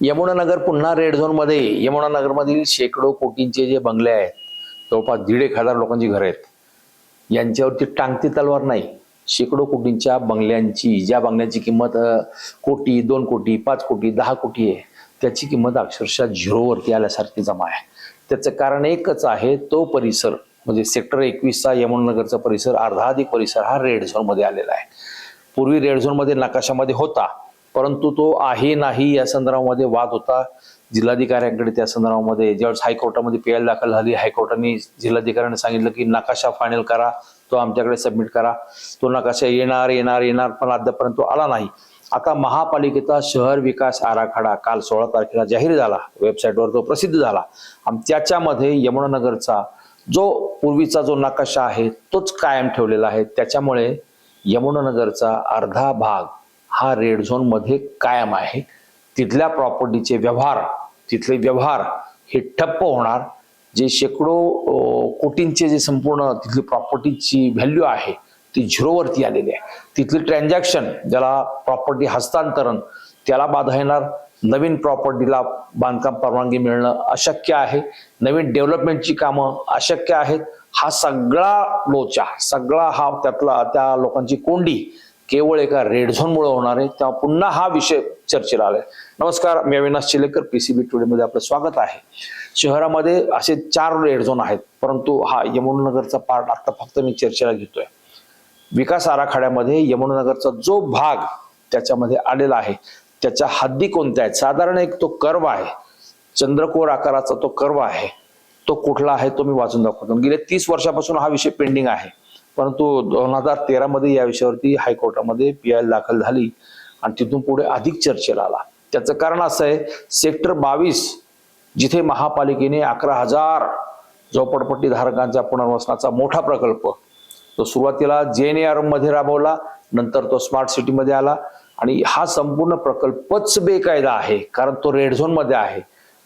यमुनानगर पुन्हा रेड झोनमध्ये यमुनानगरमधील शेकडो कोटींचे जे बंगले आहेत जवळपास दीड एक हजार लोकांची घरं आहेत. यांच्यावरती टांगती तलवार नाही. शेकडो कोटींच्या बंगल्यांची ज्या बंगल्यांची किंमत कोटी दोन कोटी पाच कोटी दहा कोटी आहे त्याची किंमत अक्षरशः झिरोवरती आल्यासारखी जमा आहे. त्याचं कारण एकच आहे तो परिसर म्हणजे सेक्टर एकवीसचा यमुनानगरचा परिसर अर्धाधिक परिसर हा रेड झोनमध्ये आलेला आहे. पूर्वी रेड झोनमध्ये नकाशामध्ये होता. परंतु तो आहे नाही या संदर्भामध्ये वाद होता. जिल्हाधिकाऱ्यांकडे त्या संदर्भामध्ये ज्यावेळेस हायकोर्टामध्ये पी एल दाखल झाली हायकोर्टाने जिल्हाधिकाऱ्यांनी सांगितलं की नकाशा फायनल करा तो आमच्याकडे सबमिट करा. तो नकाशा येणार येणार येणार पण अद्यापर्यंत तो आला नाही. आता महापालिकेचा शहर विकास आराखडा काल सोळा तारखेला जाहीर झाला. वेबसाईटवर तो प्रसिद्ध झाला. आणि त्याच्यामध्ये यमुनानगरचा जो पूर्वीचा जो नकाशा आहे तोच कायम ठेवलेला आहे. त्याच्यामुळे यमुनानगरचा अर्धा भाग हा रेड झोनमध्ये कायम आहे. तिथल्या प्रॉपर्टीचे व्यवहार तिथले व्यवहार हे ठप्प होणार. जे शेकडो कोटींचे जे संपूर्ण तिथली प्रॉपर्टीची व्हॅल्यू आहे ती झिरोवरती आलेली आहे. तिथली ट्रान्झॅक्शन ज्याला प्रॉपर्टी हस्तांतरण त्याला बाधा येणार. नवीन प्रॉपर्टीला बांधकाम परवानगी मिळणं अशक्य आहे. नवीन डेव्हलपमेंटची कामं अशक्य आहेत. हा सगळा लोचा सगळा हा त्यातला त्या लोकांची कोंडी केवळ एका रेड झोनमुळे होणार आहे. तेव्हा पुन्हा हा विषय चर्चेला आलाय. नमस्कार मी अविनाश चिलेकर पीसीबी टुडे मध्ये आपलं स्वागत आहे. शहरामध्ये असे चार रेड झोन आहेत परंतु हा यमुनानगरचा पार्ट आता फक्त मी चर्चेला घेतोय. विकास आराखड्यामध्ये यमुनानगरचा जो भाग त्याच्यामध्ये आलेला आहे त्याच्या हद्दी कोणत्या आहेत? साधारण एक तो कर्व आहे. चंद्रकोर आकाराचा तो कर्व आहे. तो कुठला आहे तो मी वाचून दाखवतो. गेल्या तीस वर्षापासून हा विषय पेंडिंग आहे. परंतु दोन हजार तेरामध्ये या विषयावरती हायकोर्टामध्ये पी आय दाखल झाली आणि तिथून पुढे अधिक चर्चेला आला. त्याचं कारण असं आहे सेक्टर बावीस जिथे महापालिकेने अकरा हजार झोपडपट्टी धारकांच्या पुनर्वसनाचा मोठा प्रकल्प तो सुरुवातीला जे एन आरमध्ये राबवला नंतर तो स्मार्ट सिटीमध्ये आला आणि हा संपूर्ण प्रकल्पच बेकायदा आहे कारण तो रेड झोनमध्ये आहे.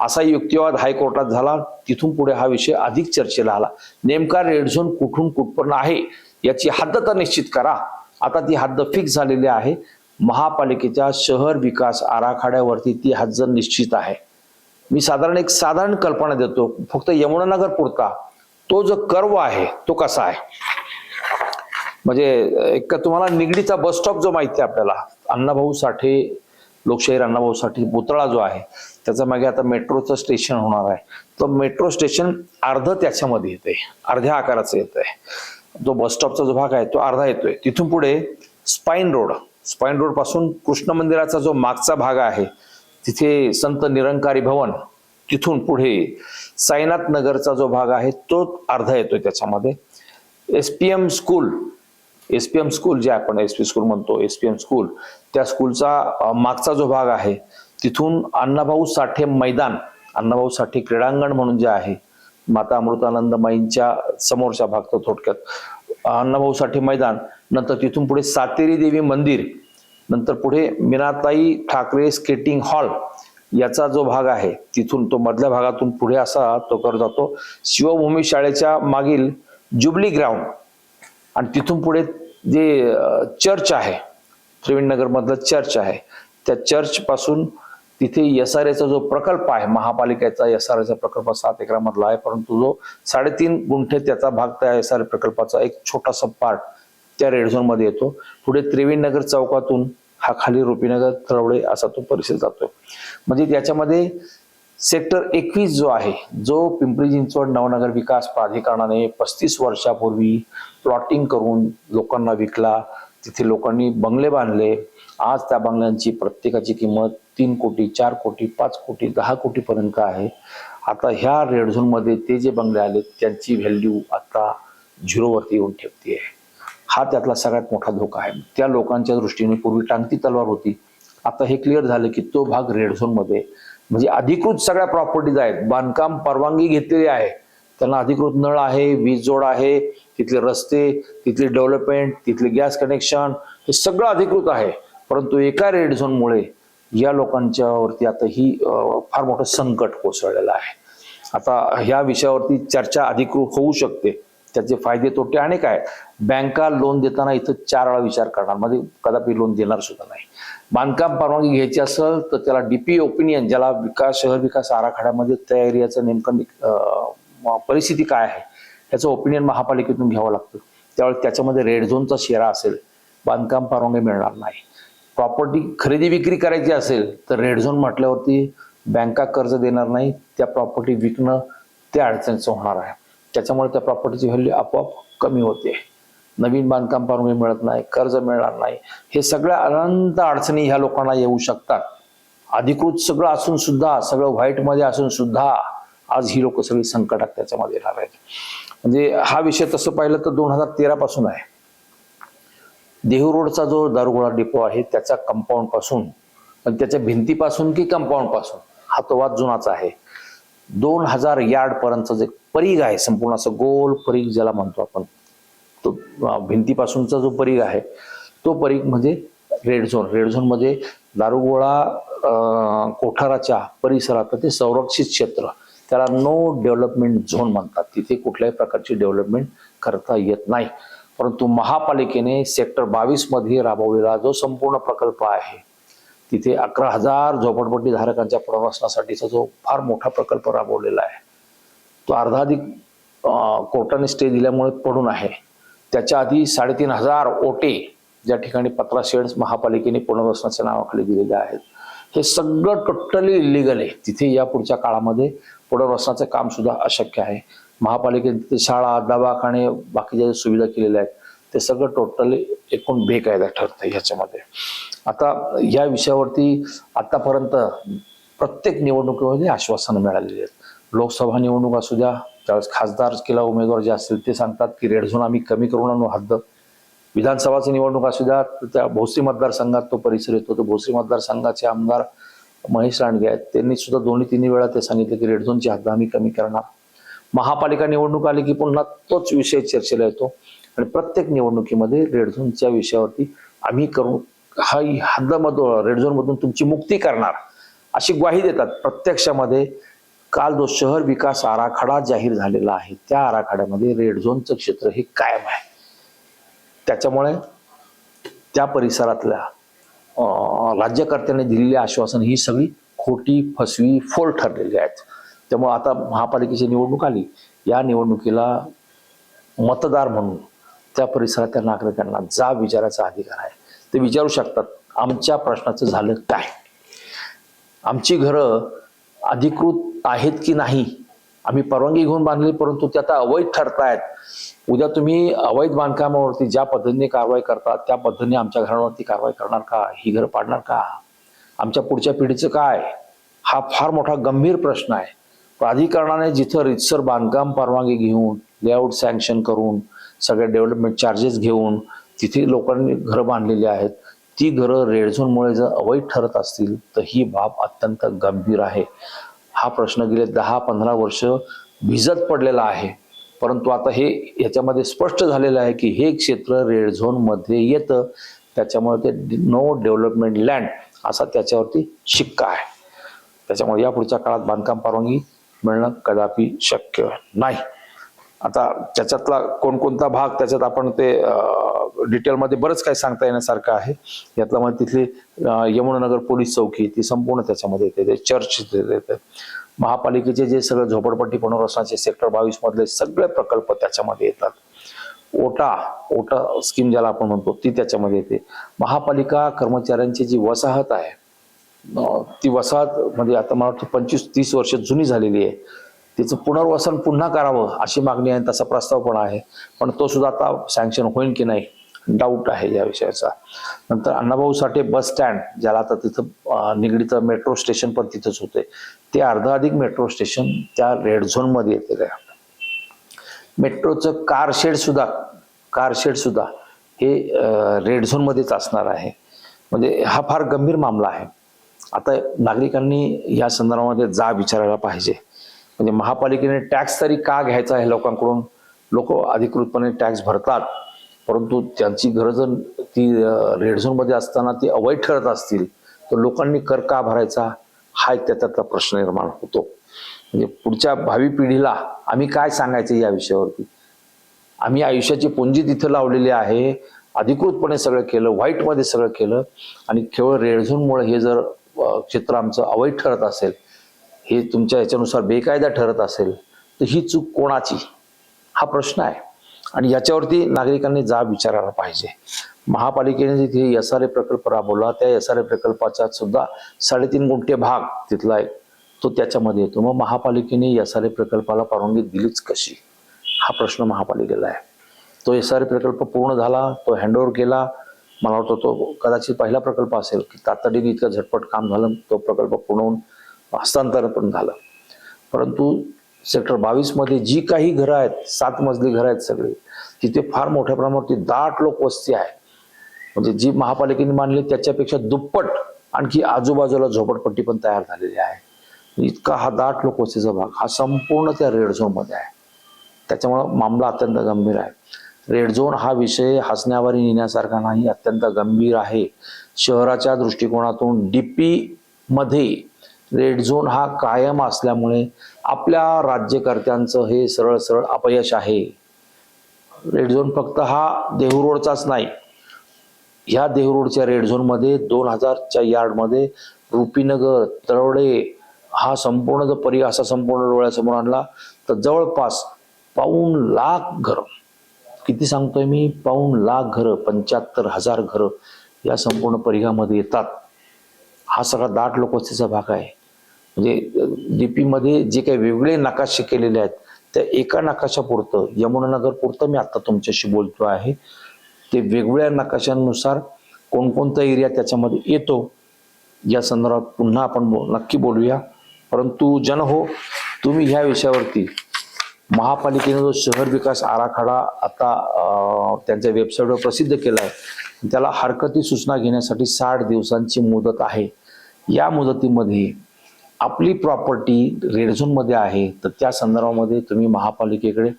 असा युक्तिवाद हायकोर्टात झाला. तिथून पुढे हा विषय अधिक चर्चेला आला. नेमका रेड झोन कुठून कुठपर्यंत आहे याची हद्द तर निश्चित करा. आता ती हद्द फिक्स झालेली आहे. महापालिकेच्या शहर विकास आराखड्यावरती ती हद्द निश्चित आहे. मी साधारण एक साधारण कल्पना देतो. फक्त यमुनानगर पुरता. तो जो कर्व आहे तो कसा आहे? म्हणजे एक तुम्हाला निगडीचा बस स्टॉप जो माहिती आहे आपल्याला अण्णाभाऊ साठे लोकशाहीर अण्णाभाऊसाठी पुतळा जो आहे त्याचा मागे आता मेट्रोचं स्टेशन होणार आहे. तर मेट्रो स्टेशन अर्ध त्याच्यामध्ये येते अर्ध्या आकाराचं येत आहे जो बस स्टॉपचा जो भाग आहे तो अर्धा येतोय. तिथून पुढे स्पाईन रोड स्पाईन रोडपासून कृष्ण मंदिराचा जो मागचा भाग आहे तिथे संत निरंकारी भवन तिथून पुढे साईनाथ नगरचा जो भाग आहे तो अर्धा येतोय त्याच्यामध्ये. S P M school S P M school जे आपण एस पी स्कूल म्हणतो एस पी एम स्कूल त्या स्कूलचा मागचा जो भाग आहे तिथून अण्णाभाऊ साठे मैदान अण्णाभाऊ साठे क्रीडांगण म्हणून जे आहे माता अमृतानंद माईंच्या समोरचा भाग तो थोडक्यात अण्णाभाऊ साठे मैदान नंतर तिथून पुढे सातेरी देवी मंदिर नंतर पुढे मीनाताई ठाकरे स्केटिंग हॉल याचा जो भाग आहे तिथून तो मधल्या भागातून पुढे असा तो करत जातो. शिवभूमी शाळेच्या मागील जुबली ग्राउंड आणि तिथून पुढे जे चर्च आहे त्रिवेणनगर मधलं चर्च आहे त्या चर्च पासून तिथे एस आर एचा जो प्रकल्प आहे महापालिकेचा एस आर एचा प्रकल्प सात एकरामधला आहे परंतु जो साडेतीन गुंठे त्याचा भाग त्या एस आर प्रकल्पाचा एक छोटासा पार्ट त्या रेड झोनमध्ये येतो. पुढे त्रिवेणनगर चौकातून हा खाली रुपीनगर तळवडे असा तो परिसर जातोय. म्हणजे त्याच्यामध्ये सेक्टर एकवीस जो आहे जो पिंपरी चिंचवड नवनगर विकास प्राधिकरणाने पस्तीस वर्षापूर्वी प्लॉटिंग करून लोकांना विकला. तिथे लोकांनी बंगले बांधले. आज त्या बंगल्यांची प्रत्येकाची किंमत तीन कोटी चार कोटी पाच कोटी दहा कोटीपर्यंत आहे. आता ह्या रेड झोनमध्ये ते जे बंगले आले त्यांची व्हॅल्यू आता झिरोवरती येऊन ठेवते हा त्यातला सगळ्यात मोठा धोका आहे. त्या लोकांच्या दृष्टीने पूर्वी टांगती तलवार होती. आता हे क्लिअर झालं की तो भाग रेड झोनमध्ये म्हणजे अधिकृत सगळ्या प्रॉपर्टीज आहेत. बांधकाम परवानगी घेतलेली आहे. त्यांना अधिकृत नळ आहे वीज जोड आहे तिथले रस्ते तिथले डेव्हलपमेंट तिथले गॅस कनेक्शन हे सगळं अधिकृत आहे. परंतु एका रेड झोनमुळे या लोकांच्यावरती आता ही फार मोठं संकट कोसळलेलं आहे. आता ह्या विषयावरती चर्चा अधिकृत होऊ शकते. त्याचे फायदे तोटे अनेक आहेत बँका लोन देताना इथं चार वेळा विचार करणार. म्हणजे कदापि लोन देणार सुद्धा नाही. बांधकाम परवानगी घ्यायची असेल तर त्याला डीपी ओपिनियन ज्याला विकास शहर विकास आराखड्यामध्ये त्या एरियाचं नेमकं परिस्थिती काय आहे त्याचं ओपिनियन महापालिकेतून घ्यावं लागतं. त्यावेळेस त्याच्यामध्ये रेड झोनचा शेरा असेल बांधकाम परवानगी मिळणार नाही. प्रॉपर्टी खरेदी विक्री करायची असेल तर रेड झोन म्हटल्यावरती बँका कर्ज देणार नाही त्या प्रॉपर्टी विकणं त्या अडचणीचं होणार आहे. त्याच्यामुळे त्या प्रॉपर्टीची व्हॅल्यू आपोआप कमी होते. नवीन बांधकाम परवानगी मिळत नाही कर्ज मिळणार नाही. हे सगळ्या अनंत अडचणी ह्या लोकांना येऊ शकतात. अधिकृत सगळं असून सुद्धा सगळं व्हाईटमध्ये असून सुद्धा आज ही लोक सगळी संकटात त्याच्यामध्ये येणार आहेत. म्हणजे हा विषय तसं पाहिलं तर दोन हजार तेरा पासून आहे. देहू रोडचा जो दारुगोळा डिपो आहे त्याचा कंपाऊंडपासून त्याच्या भिंतीपासून की कंपाऊंडपासून हा तो वाद जुनाचा आहे. दोन हजार यार्ड पर्यंतचा जे परीघ आहे संपूर्ण असं गोल परीघ ज्याला म्हणतो आपण तो भिंतीपासूनचा जो परीघ आहे तो परीघ म्हणजे रेड झोन. रेड झोनमध्ये दारुगोळा कोठाराच्या परिसरात ते संरक्षित क्षेत्र त्याला नो डेव्हलपमेंट झोन म्हणतात. तिथे कुठल्याही प्रकारची डेव्हलपमेंट करता येत नाही. परंतु महापालिकेने सेक्टर बावीसमध्ये राबवलेला जो संपूर्ण प्रकल्प आहे तिथे अकरा हजार झोपडपट्टी धारकांच्या पुनर्वसनासाठीचा जो फार मोठा प्रकल्प राबवलेला आहे तो अर्धाधिक कोर्टाने स्टे दिल्यामुळे पडून आहे. त्याच्या आधी साडेतीन हजार ओटे ज्या ठिकाणी पत्रा शेड्स महापालिकेने पुनर्वसनाच्या नावाखाली दिलेले आहेत हे सगळं टोटली इलिगल आहे. तिथे या पुढच्या काळामध्ये पुनर्वसनाचं काम सुद्धा अशक्य आहे. महापालिकेने तिथे शाळा दवाखाने बाकीच्या सुविधा केलेल्या आहेत ते सगळं टोटली एकूण बेकायदा ठरतं ह्याच्यामध्ये. आता या विषयावरती आतापर्यंत प्रत्येक निवडणुकीमध्ये आश्वासनं मिळालेली आहेत. लोकसभा निवडणूक असू द्या त्यावेळेस खासदार केला उमेदवार जे असतील ते सांगतात की रेड झोन आम्ही कमी करून आणू हद्द. विधानसभाची निवडणूक असू द्या त्या भोसरी मतदारसंघात तो परिसर येतो. तो भोसरी मतदारसंघाचे आमदार महेश रांडगे आहेत. त्यांनी सुद्धा दोन्ही तिन्ही वेळा ते सांगितले की रेड झोनची हद्द आम्ही कमी करणार. महापालिका निवडणूक आली की पुन्हा तोच विषय चर्चेला येतो. आणि प्रत्येक निवडणुकीमध्ये रेड झोनच्या विषयावरती आम्ही करू हा हद्दमधून रेड झोनमधून तुमची मुक्ती करणार अशी ग्वाही देतात. प्रत्यक्षामध्ये काल जो शहर विकास आराखडा जाहीर झालेला आहे त्या आराखड्यामध्ये रेड झोनचं क्षेत्र हे कायम आहे. त्याच्यामुळे त्या परिसरातल्या राज्यकर्त्याने राज्यकर्त्यांनी दिलेली आश्वासन ही सगळी खोटी फसवी फोल ठरलेली आहेत. त्यामुळे आता महापालिकेची निवडणूक आली. या निवडणुकीला मतदार म्हणून त्या परिसरात त्या नागरिकांना जा विचारायचा अधिकार आहे. ते विचारू शकतात आमच्या प्रश्नाचं झालं काय? आमची घरं अधिकृत आहेत की नाही? आम्ही परवानगी घेऊन बांधली परंतु ते आता अवैध ठरतायत. उद्या तुम्ही अवैध बांधकामावरती ज्या पद्धतीने कारवाई करतात त्या पद्धतीने आमच्या घरावरती कारवाई करणार का? ही घरं पाडणार का? आमच्या पुढच्या पिढीचं काय? हा फार मोठा गंभीर प्रश्न आहे. प्राधिकरणाने जिथं रितसर बांधकाम परवानगी घेऊन लेआउट सँक्शन करून सगळ्या डेव्हलपमेंट चार्जेस घेऊन तिथे लोकांनी घरं बांधलेली आहेत ती घरं रेड झोनमुळे जर अवैध ठरत असतील तर ही बाब अत्यंत गंभीर आहे. हा प्रश्न गेले दहा पंधरा वर्ष भिजत पडलेला आहे. परंतु आता हे याच्यामध्ये स्पष्ट झालेलं आहे की हे क्षेत्र रेड झोनमध्ये येतं त्याच्यामुळे ते नो डेव्हलपमेंट लँड असा त्याच्यावरती शिक्का आहे. त्याच्यामुळे या पुढच्या काळात बांधकाम परवानगी मिळणं कदापि शक्य नाही. आता त्याच्यातला कोणकोणता भाग त्याच्यात आपण ते डिटेलमध्ये बरंच काही सांगता येण्यासारखं आहे. यातला म्हणजे तिथली यमुनानगर पोलीस चौकी ती संपूर्ण त्याच्यामध्ये येते. ते चर्च येते. महापालिकेचे जे सगळं झोपडपट्टी पुनर्वसनाचे सेक्टर बावीस मधले सगळे प्रकल्प त्याच्यामध्ये येतात. ओटा ओटा स्कीम ज्याला आपण म्हणतो ती त्याच्यामध्ये येते. महापालिका कर्मचाऱ्यांची जी वसाहत आहे ती वसाहत म्हणजे आता मला वाटतं पंचवीस तीस वर्ष जुनी झालेली आहे. तिचं पुनर्वसन पुन्हा करावं अशी मागणी आहे तसा प्रस्ताव पण आहे. पण तो सुद्धा आता सँक्शन होईल की नाही डाऊट आहे या विषयाचा. नंतर अण्णाभाऊ साठे बस स्टँड ज्याला आता तिथं निगडीत निगडीचं मेट्रो स्टेशन पण तिथंच होते ते अर्धा अधिक मेट्रो स्टेशन त्या रेड झोनमध्ये येते मेट्रोचं कार शेड सुद्धा कार शेड सुद्धा हे रेड झोन मध्येच असणार आहे. म्हणजे हा फार गंभीर मामला आहे. आता नागरिकांनी या संदर्भामध्ये जा विचारायला पाहिजे. म्हणजे महापालिकेने टॅक्स तरी का घ्यायचा आहे लोकांकडून? लोक अधिकृतपणे टॅक्स भरतात परंतु त्यांची गरज ती रेड झोनमध्ये असताना ती अवैध ठरत असतील तर लोकांनी कर का भरायचा? हा एक त्याच्यातला प्रश्न निर्माण होतो. म्हणजे पुढच्या भावी पिढीला आम्ही काय सांगायचं या विषयावरती? आम्ही आयुष्याची पुंजी तिथं लावलेली आहे अधिकृतपणे सगळं केलं व्हाईटमध्ये सगळं केलं आणि केवळ रेड झोनमुळे हे जर क्षेत्र आमचं अवैध ठरत असेल हे तुमच्या याच्यानुसार बेकायदा ठरत असेल तर ही चूक कोणाची? हा प्रश्न आहे. आणि याच्यावरती नागरिकांनी जाब विचारायला पाहिजे. महापालिकेने जिथे एस आर ए प्रकल्प राबवला त्या एस आर ए प्रकल्पाचा सुद्धा साडेतीन गुंठे भाग तिथला आहे तो त्याच्यामध्ये येतो. मग महापालिकेने एस आर ए प्रकल्पाला परवानगी दिलीच कशी? हा प्रश्न महापालिकेला आहे. तो एस आर ए प्रकल्प पूर्ण झाला तो हँडओव्हर केला. मला वाटतं तो कदाचित पहिला प्रकल्प असेल की तातडीने इतकं झटपट काम झालं तो प्रकल्प पूर्ण होऊन हस्तांतरण पण झालं. परंतु सेक्टर बावीसमध्ये जी काही घरं आहेत सात मजली घरं आहेत सगळी तिथे फार मोठ्या प्रमाणावरती दाट लोकवस्ती आहे. म्हणजे जी महापालिकेने मानली त्याच्यापेक्षा दुप्पट आणखी आजूबाजूला झोपडपट्टी पण तयार झालेली आहे. इतका हा दाट लोकवस्तीचा भाग हा संपूर्ण त्या रेड झोनमध्ये आहे. त्याच्यामुळं मामला अत्यंत गंभीर आहे. रेड झोन हा विषय हसण्यावारी नेण्यासारखा नाही अत्यंत गंभीर आहे. शहराच्या दृष्टिकोनातून डीपी मध्ये रेड झोन हा कायम असल्यामुळे आपल्या राज्यकर्त्यांचं हे सरळ सरळ अपयश आहे. रेड झोन फक्त हा देहू रोडचाच नाही. ह्या देहू रोडच्या रेड झोनमध्ये दोन हजारच्या यार्डमध्ये रुपीनगर तळवडे हा संपूर्ण जर परि असा संपूर्ण डोळ्यासमोर आणला. तर जवळपास पाऊन लाख घरं किती सांगतोय मी? पाऊन लाख घरं पंच्याहत्तर हजार घरं या संपूर्ण परिघामध्ये येतात. हा सगळा दाट लोकवस्तीचा भाग आहे. म्हणजे लिपीमध्ये जे काही वेगळे नकाशे केलेले आहेत त्या एका नकाशापुरतं यमुनानगर पुरतं मी आता तुमच्याशी बोलतो आहे. ते वेगवेगळ्या नकाशांनुसार कोणकोणता एरिया त्याच्यामध्ये येतो या संदर्भात पुन्हा आपण बो- नक्की बोलूया. परंतु जन हो तुम्ही ह्या विषयावरती महापालिकेने जो शहर विकास आराखडा आता त्यांच्या वेबसाईटवर प्रसिद्ध केला आहे त्याला हरकती सूचना घेण्यासाठी साठ दिवसांची मुदत आहे. या मुदतीमध्ये आपली प्रॉपर्टी रेडझोनमध्ये आहे तर त्या संदर्भामध्ये तुम्ही महापालिकेकडे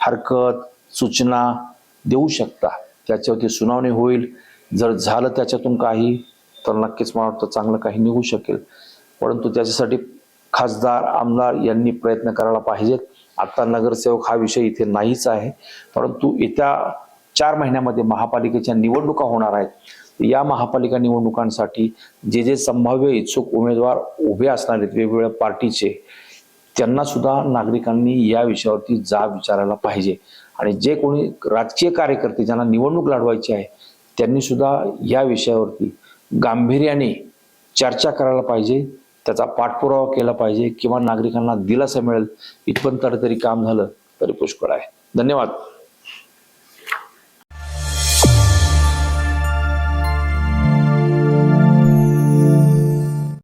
हरकत सूचना देऊ शकता. त्याच्यावरती सुनावणी होईल. जर झालं त्याच्यातून काही तर नक्कीच मला वाटतं चांगलं काही निघू शकेल. परंतु त्याच्यासाठी खासदार आमदार यांनी प्रयत्न करायला पाहिजेत. आता नगरसेवक हा विषय इथे नाहीच आहे. परंतु येत्या चार महिन्यामध्ये महापालिकेच्या निवडणुका होणार आहेत. या महापालिका निवडणुकांसाठी जे जे संभाव्य इच्छुक उमेदवार उभे असणार आहेत वेगवेगळ्या पार्टीचे त्यांना सुद्धा नागरिकांनी या विषयावरती जाब विचारायला पाहिजे. आणि जे कोणी राजकीय कार्यकर्ते ज्यांना निवडणूक लढवायची आहे त्यांनी सुद्धा या विषयावरती गांभीर्याने चर्चा करायला पाहिजे त्याचा पाठपुरावा केला पाहिजे किंवा नागरिकांना दिलासा मिळेल इथपर्यंत तरी काम झालं तरी पुष्कळ आहे. धन्यवाद.